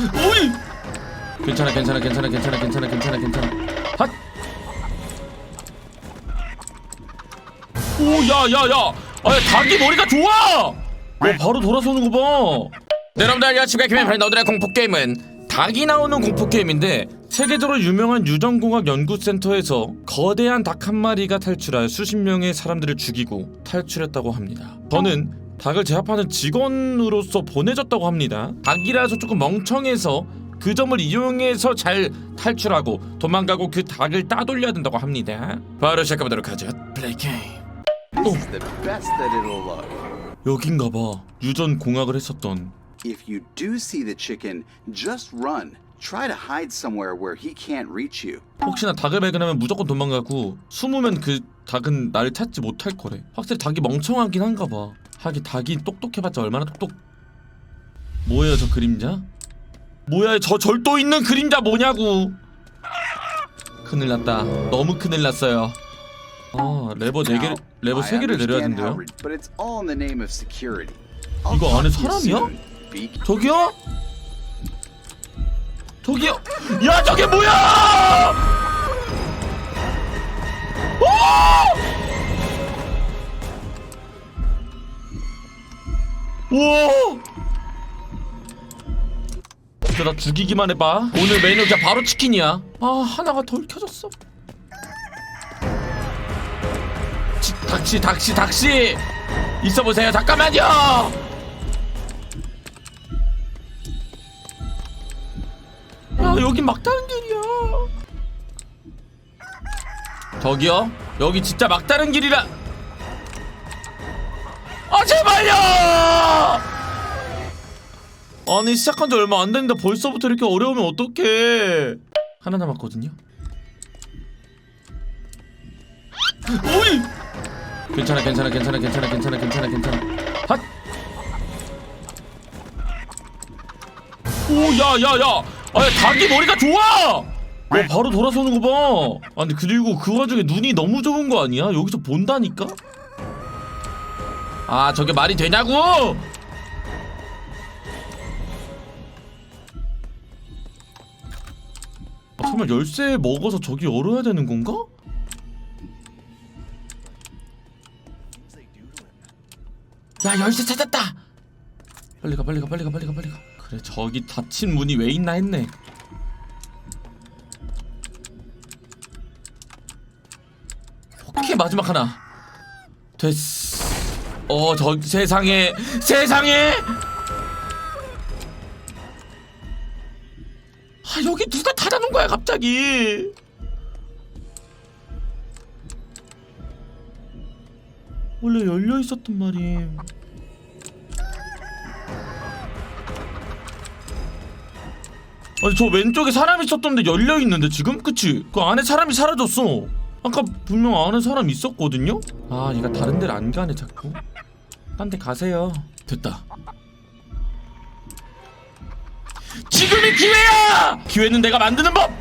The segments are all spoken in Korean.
오이! 괜찮아 괜찮아 괜찮아 괜찮아 괜찮아 괜찮아 괜찮아. 핫! 오야야야! 아 닭이 머리가 좋아! 어 바로 돌아서는 거 봐. 네, 여러분들 안녕하십니까. 김현팔 너들의 공포게임은 닭이 나오는 공포게임인데 세계적으로 유명한 유전공학 연구센터에서 거대한 닭 한 마리가 탈출하여 수십 명의 사람들을 죽이고 탈출했다고 합니다. 저는 닭을 제압하는 직원으로서 보내졌다고 합니다 닭이라서 조금 멍청해서 그 점을 이용해서 잘 탈출하고 도망가고 그 닭을 따돌려야 된다고 합니다 바로 시작해보도록 하죠 플레이 게임 it'll look. 여긴가 봐 유전 공학을 했었던 If you do see the chicken, just run. Try to hide somewhere where he can't reach you. 혹시나 닭을 발견하면 무조건 도망가고 숨으면 그 닭은 나를 찾지 못할 거래. 확실히 닭이 멍청하긴 한가 봐. 하긴 닭이 똑똑해봤자 얼마나 똑똑. 뭐예요 저 그림자? 뭐야 저 절도 있는 그림자 뭐냐고. 큰일 났다. 너무 큰일 났어요. 아 레버 네 개, Now, 레버 I 세 개를 내려야 understand 된대요. 이거 안에 사람이야? 저기요? 저기요? 야 저게 뭐야! 오! 우와! 나 죽이기만 해봐. 오늘 메뉴 그냥 바로 치킨이야. 아 하나가 덜 켜졌어. 치, 닥시 닥시 닥시 있어 보세요. 잠깐만요. 아 여기 막다른 길이야 저기요 여기 진짜 막다른 길이라 아 제발요 아니 시작한 지 얼마 안 됐는데 벌써부터 이렇게 어려우면 어떡해. 하나 남았거든요. 오이! 괜찮아 괜찮아 괜찮아 괜찮아 괜찮아 괜찮아 괜찮아. 핫! 오야야야! 아 닭이 머리가 좋아! 어 바로 돌아서는 거봐. 아니 그리고 그 와중에 눈이 너무 좋은 거 아니야? 여기서 본다니까? 아 저게 말이 되냐고 아, 설마 열쇠 먹어서 저기 열어야 되는 건가? 야 열쇠 찾았다! 빨리 가 빨리 가 빨리 가 빨리 가 빨리 가. 그래 저기 닫힌 문이 왜 있나 했네. 오케이 마지막 하나. 됐어. 어 저 세상에 세상에 갑자기 원래 열려 있었단 말임 아니 저 왼쪽에 사람이 있었던데 열려 있는데 지금 그치? 그 안에 사람이 사라졌어. 아까 분명 안에 사람 있었거든요. 아 얘가 다른 데를 안 가네 자꾸. 딴 데 가세요. 됐다. 지금이 기회야! 기회는 내가 만드는 법.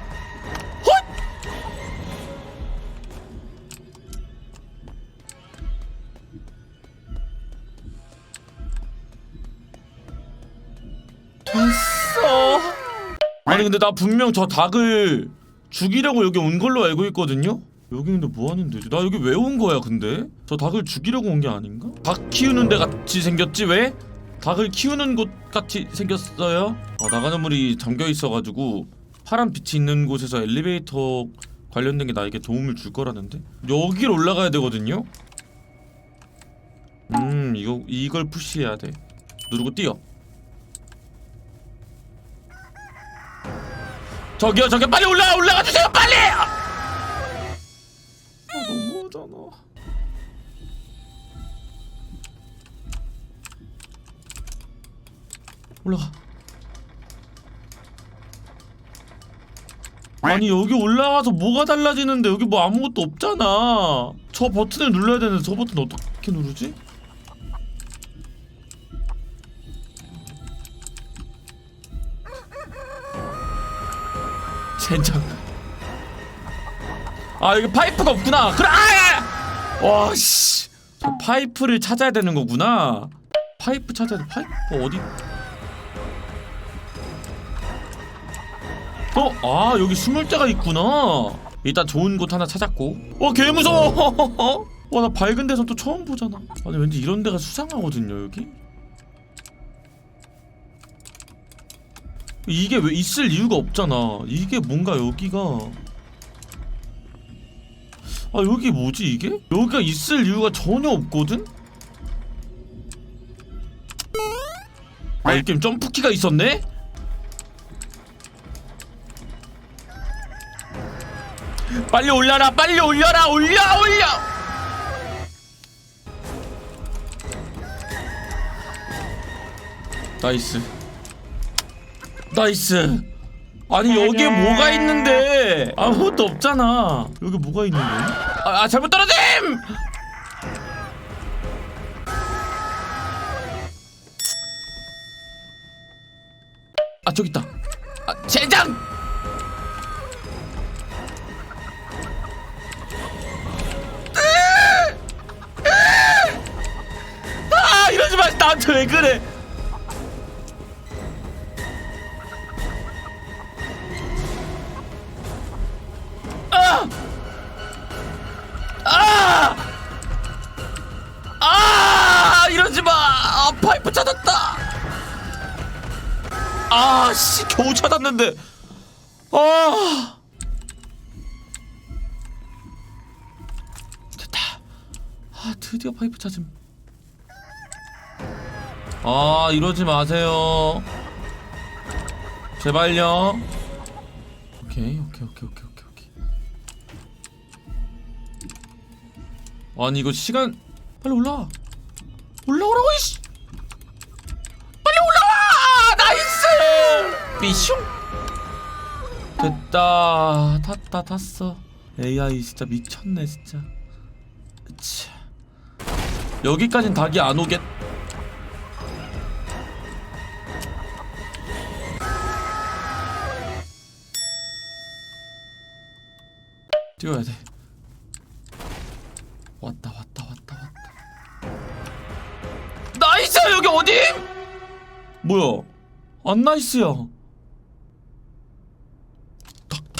근데 나 분명 저 닭을 죽이려고 여기 온 걸로 알고 있거든요. 여기 근데 뭐 하는 데지? 나 여기 왜 온 거야 근데? 저 닭을 죽이려고 온 게 아닌가? 닭 키우는 데 같이 생겼지 왜? 닭을 키우는 곳 같이 생겼어요? 아 나가는 물이 잠겨 있어가지고 파란 빛이 있는 곳에서 엘리베이터 관련된 게 나에게 도움을 줄 거라는데 여기로 올라가야 되거든요. 음 이거 이걸 푸시해야 돼. 누르고 뛰어. 저기요 저기 빨리 올라가 올라가 주세요 빨리! 아 너무하잖아. 올라가. 아니 여기 올라가서 뭐가 달라지는데 여기 뭐 아무것도 없잖아. 저 버튼을 눌러야 되는데 저 버튼 어떻게 누르지? 젠장 아 여기 파이프가 없구나. 그래 아! 와씨. 저 파이프를 찾아야 되는 거구나. 파이프 찾아야 돼. 파이프? 어디? 어? 아 여기 숨을 데가 있구나. 일단 좋은 곳 하나 찾았고. 어 개무서워. 와 나 밝은 데서 또 처음 보잖아. 아니 왠지 이런 데가 수상하거든요 여기 이게 왜 있을 이유가 없잖아 이게 뭔가 여기가 아 여기 뭐지 이게? 여기가 있을 이유가 전혀 없거든? 아 이 게임 점프키가 있었네? 빨리 올려라 빨리 올려라 올려 올려 나이스 나이스. 아니 여기에 뭐가 있는데? 아무것도 없잖아. 여기 뭐가 있는데? 아, 아 잘못 떨어짐! 아 저기 있다. 아 젠장! 아 이러지 마. 나한테 왜 그래 아, 씨, 겨우 찾았는데. 아! 됐다. 아, 드디어 파이프 찾음. 아, 이러지 마세요. 제발요. 오케이, 오케이, 오케이, 오케이, 오케이, 오케이. 아니 이거 시간 빨리 올라. 올라오라고 이씨. 슝. 됐다. 탔다 탔어. AI 진짜 미쳤네 진짜. 차. 여기까진 닭이 안 오겠. 뛰어야 돼. 왔다 왔다 왔다 왔다. 나이스 여기 어디? 뭐야? 안 나이스야.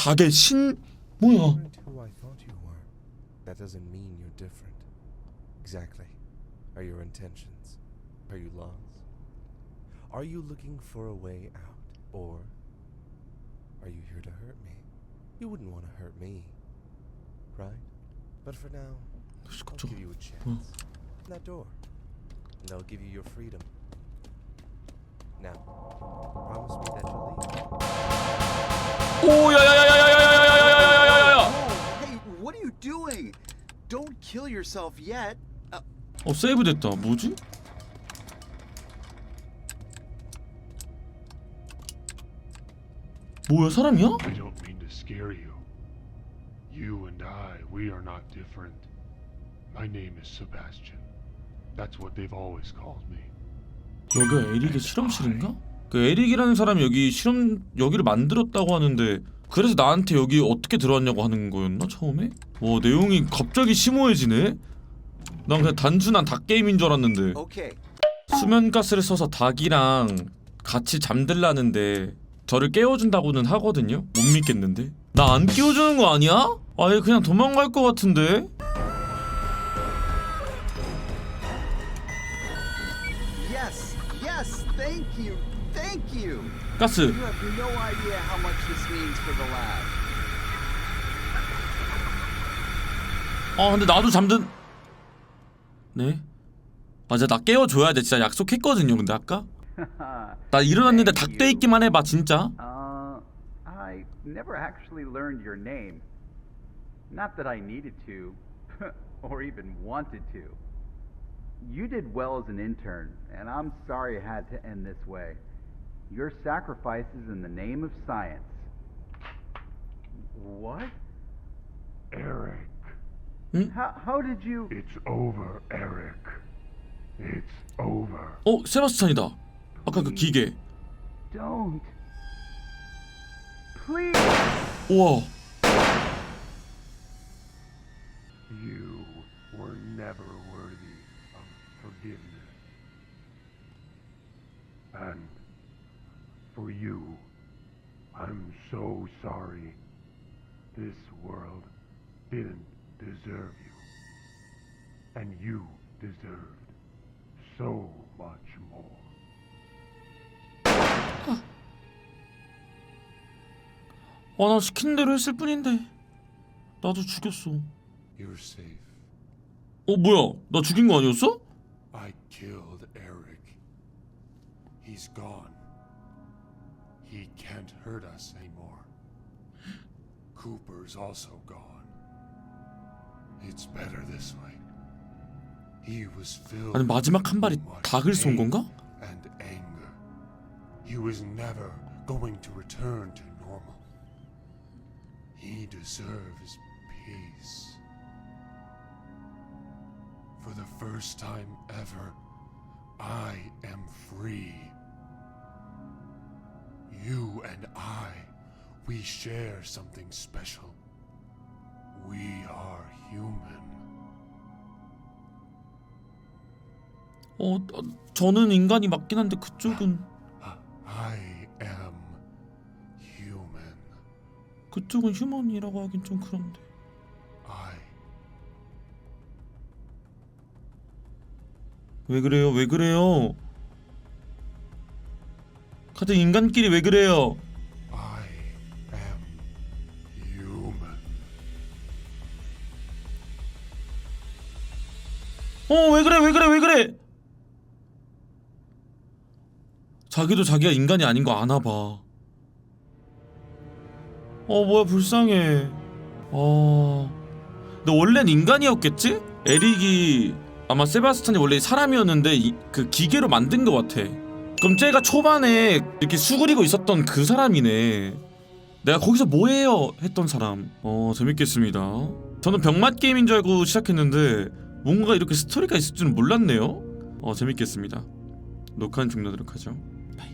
가게 신 뭐야? who I you. That doesn't mean you're different. Exactly. Are your intentions? Are you lost? Are you looking for a way out? Or are you here to hurt me? You wouldn't want to hurt me, right? But for now, I'll give you a chance. Open that door, and I'll give you your freedom. Now, promise me that you'll leave. 오야야야 doing? Don't kill yourself yet. Uh, 어 세이브 됐다. 뭐지? 뭐야 사람이야? I don't mean to scare you. You and I, we are not different. My name is Sebastian. That's what they've always called me. 여기가 에릭의 실험실인가? 그 에릭이라는 사람이 여기 실험 여기를 만들었다고 하는데 그래서 나한테 여기 어떻게 들어왔냐고 하는 거였나 처음에? 와 내용이 갑자기 심오해지네. 난 그냥 단순한 닭 게임인 줄 알았는데. 수면가스를 써서 닭이랑 같이 잠들라는데 저를 깨워준다고는 하거든요. 못 믿겠는데? 나 안 깨워주는 거 아니야? 아예 그냥 도망갈 것 같은데? 가스. 아 근데 나도 잠든 네 맞아 나 깨워줘야 돼 진짜 약속했거든요 근데 아까 나 일어났는데 닭돼 있기만 해봐 진짜 Uh, I never actually learned your name. Not that I needed to, or even wanted to. You did well as an intern, and I'm sorry it had to end this way. Your sacrifices in the name of science. What? Eric. How, how did you. It's over, Eric. It's over. 어 세바스찬이다 아까 그 기계 Don't. Please! 우와 You were never worthy of forgiveness. And for you, I'm so sorry. This world didn't deserve you. And you deserved so much more. 아 나 시킨 대로 했을 뿐인데 나도 죽였어 You're safe. 어 뭐야 나 죽인 거 아니었어? I killed Eric. He's gone. He can't hurt us anymore. Cooper's also gone. 아니 마지막 한 발이 with much 닭을 쏜 pain 건가? And anger. He was never going to return to normal. He deserves peace. For the first time ever, I am free. You and I, we share something special. We are human. 어, 어 저는 인간이 맞긴 한데 그쪽은 I am human. 그쪽은 휴먼이라고 하긴 좀 그런데 I 왜 그래요 왜 그래요 같은 인간끼리 왜 그래요 어 왜 그래 왜 그래 왜 그래? 자기도 자기가 인간이 아닌 거 아나 봐 어 뭐야 불쌍해. 어. 근데 원래는 인간이었겠지? 에릭이 아마 세바스찬이 원래 사람이었는데 이, 그 기계로 만든 것 같아. 그럼 쟤가 초반에 이렇게 수그리고 있었던 그 사람이네. 내가 거기서 뭐해요? 했던 사람. 어 재밌겠습니다. 저는 병맛 게임인 줄 알고 시작했는데 뭔가 이렇게 스토리가 있을 줄은 몰랐네요. 어 재밌겠습니다. 녹화는 종료하도록 하죠. 바이